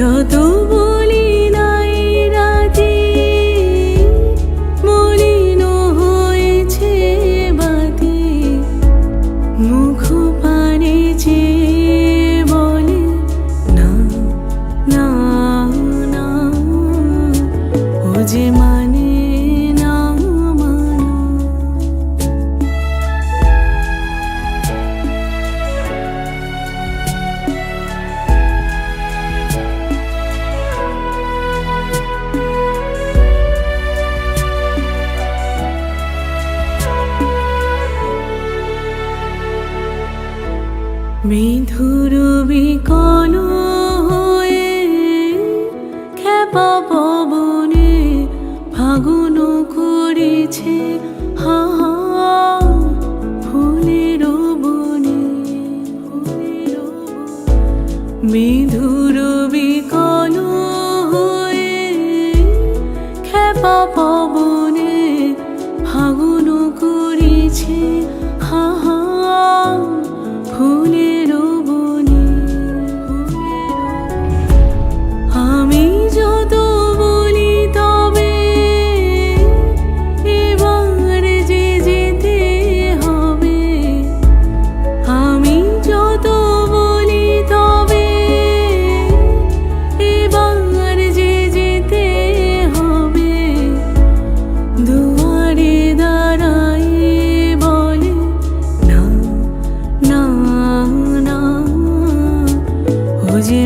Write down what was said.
যত বলি নাই রাজি মলিন হয়েছে বাতি মুখ পানে বিধুর বিকল হয়ে খেপা পবনে ফাগুন করেছে হা ফুলের বনে, ফুলের বিধুর বিকল হয়ে খেপা পবনে